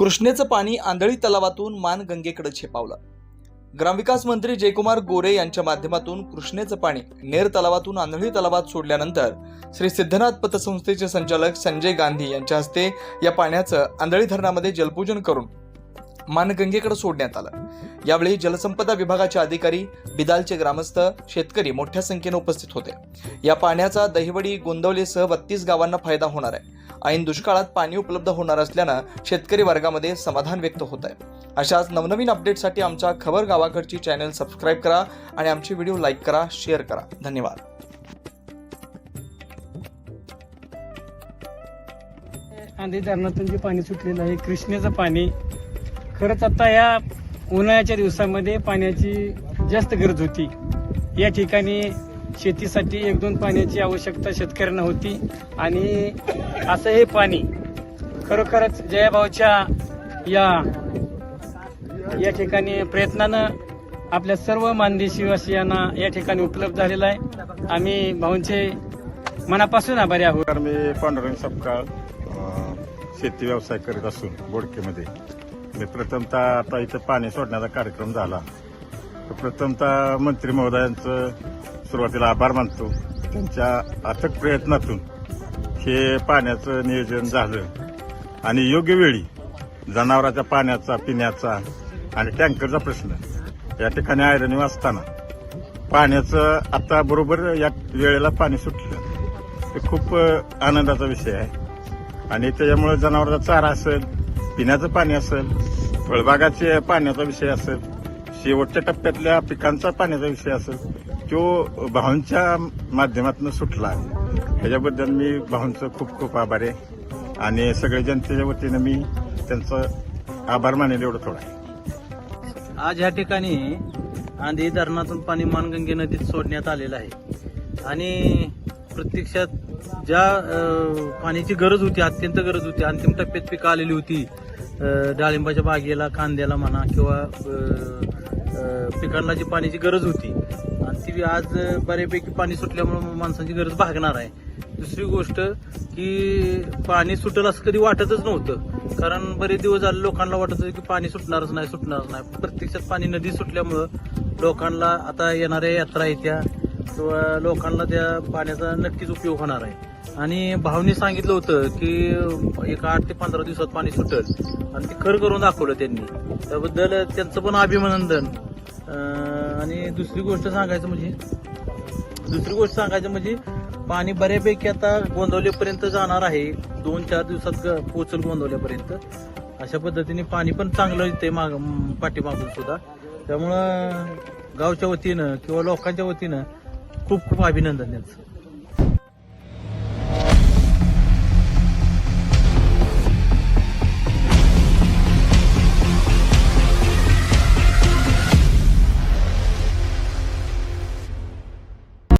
कृष्णेचं पाणी आंधळी तलावातून मान गंगेकडे झेपावलं ग्रामविकास मंत्री जयकुमार गोरे यांच्या माध्यमातून कृष्णेचं पाणी नेर तलावातून आंधळी तलावात सोडल्यानंतर श्री सिद्धनाथ पतसंस्थेचे संचालक संजय गांधी यांच्या हस्ते या पाण्याचं आंधळी धरणामध्ये जलपूजन करून मानगंगेकडे सोडण्यात आलं. यावेळी जलसंपदा विभागाचे अधिकारी बिदालचे ग्रामस्थ शेतकरी मोठ्या संख्येने उपस्थित होते. या पाण्याचा दहिवडी गोंदवलेसह बत्तीस गावांना फायदा होणार आहे. ऐन दुष्काळात पाणी उपलब्ध होणार असल्यानं शेतकरी वर्गामध्ये समाधान व्यक्त होत आहे. अशाच नवनवीन अपडेटसाठी आमच्या खबर गावाकडची चॅनल सबस्क्राईब करा आणि आमचे व्हिडिओ लाईक करा शेअर करा. धन्यवाद. आंधी धरणातून जे पाणी सुटलेलं आहे कृष्णेचं पाणी खरंच आता या उन्हाळ्याच्या दिवसामध्ये पाण्याची जास्त गरज होती. या ठिकाणी शेतीसाठी एक दोन पाण्याची आवश्यकता शेतकऱ्यांना होती. आणि असं हे पाणी खरोखरच जयाभाऊच्या या या ठिकाणी प्रयत्नानं आपल्या सर्व मानदेशीवासियांना या ठिकाणी उपलब्ध झालेलं आहे. आम्ही भाऊंचे मनापासून आभारी आहोत. मी पांडुरंग सपकाळ शेती व्यवसाय करीत असून बोडकेमध्ये. मी प्रथमतः आता इथं पाणी सोडण्याचा कार्यक्रम झाला. तर प्रथमतः मंत्री महोदयांचं सुरुवातीला आभार मानतो. त्यांच्या अथक प्रयत्नातून हे पाण्याचं नियोजन झालं. आणि योग्य वेळी जनावराच्या पाण्याचा पिण्याचा आणि टँकरचा प्रश्न या ठिकाणी आयरणी असताना पाण्याचं आता बरोबर या वेळेला पाणी सुटलं. हे खूप आनंदाचा विषय आहे. आणि त्याच्यामुळे जनावराचा चारा असेल पिण्याचं पाणी असेल फळबागाचे पाण्याचा विषय असेल शेवटच्या टप्प्यातल्या पिकांचा पाण्याचा विषय असेल तो भाऊंच्या माध्यमातून सुटला त्याच्याबद्दल मी भाऊंचं खूप खूप आभार आहे. आणि सगळ्या जनतेच्या वतीनं मी त्यांचं आभार मानेल एवढं थोडं आहे. आज ह्या ठिकाणी आंधी धरणातून पाणी मानगंगे नदीत सोडण्यात आलेलं आहे. आणि प्रत्यक्षात ज्या पाण्याची गरज होती अत्यंत गरज होती अंतिम टप्प्यात पिकं आलेली होती डाळिंबाच्या बागेला कांद्याला म्हणा किंवा पिकांना जी पाण्याची गरज होती. आणि ती आज बऱ्यापैकी पाणी सुटल्यामुळे माणसांची गरज भागणार आहे. दुसरी गोष्ट की पाणी सुटेल असं कधी वाटतच नव्हतं. कारण बरेच दिवस झाले लोकांना वाटत होतं की पाणी सुटणारच नाही सुटणारच नाही. प्रत्यक्षात पाणी नदी सुटल्यामुळं लोकांना आता येणाऱ्या यात्रा येत्या लोकांना त्या पाण्याचा नक्कीच उपयोग होणार आहे. आणि भावनी सांगितलं होतं की एक आठ ते पंधरा दिवसात पाणी सुटल. आणि ते खरं करून दाखवलं त्यांनी. त्याबद्दल त्यांचं पण अभिनंदन. आणि दुसरी गोष्ट सांगायचं म्हणजे दुसरी गोष्ट सांगायचं म्हणजे पाणी बऱ्यापैकी आता गोंदवलेपर्यंत जाणार आहे. दोन चार दिवसात ग- गोंदवल्यापर्यंत अशा पद्धतीने पाणी पण चांगलं येते माग पाठीमागून सुद्धा. त्यामुळं गावच्या वतीनं किंवा लोकांच्या वतीनं खूप खूप अभिनंदन त्यांचं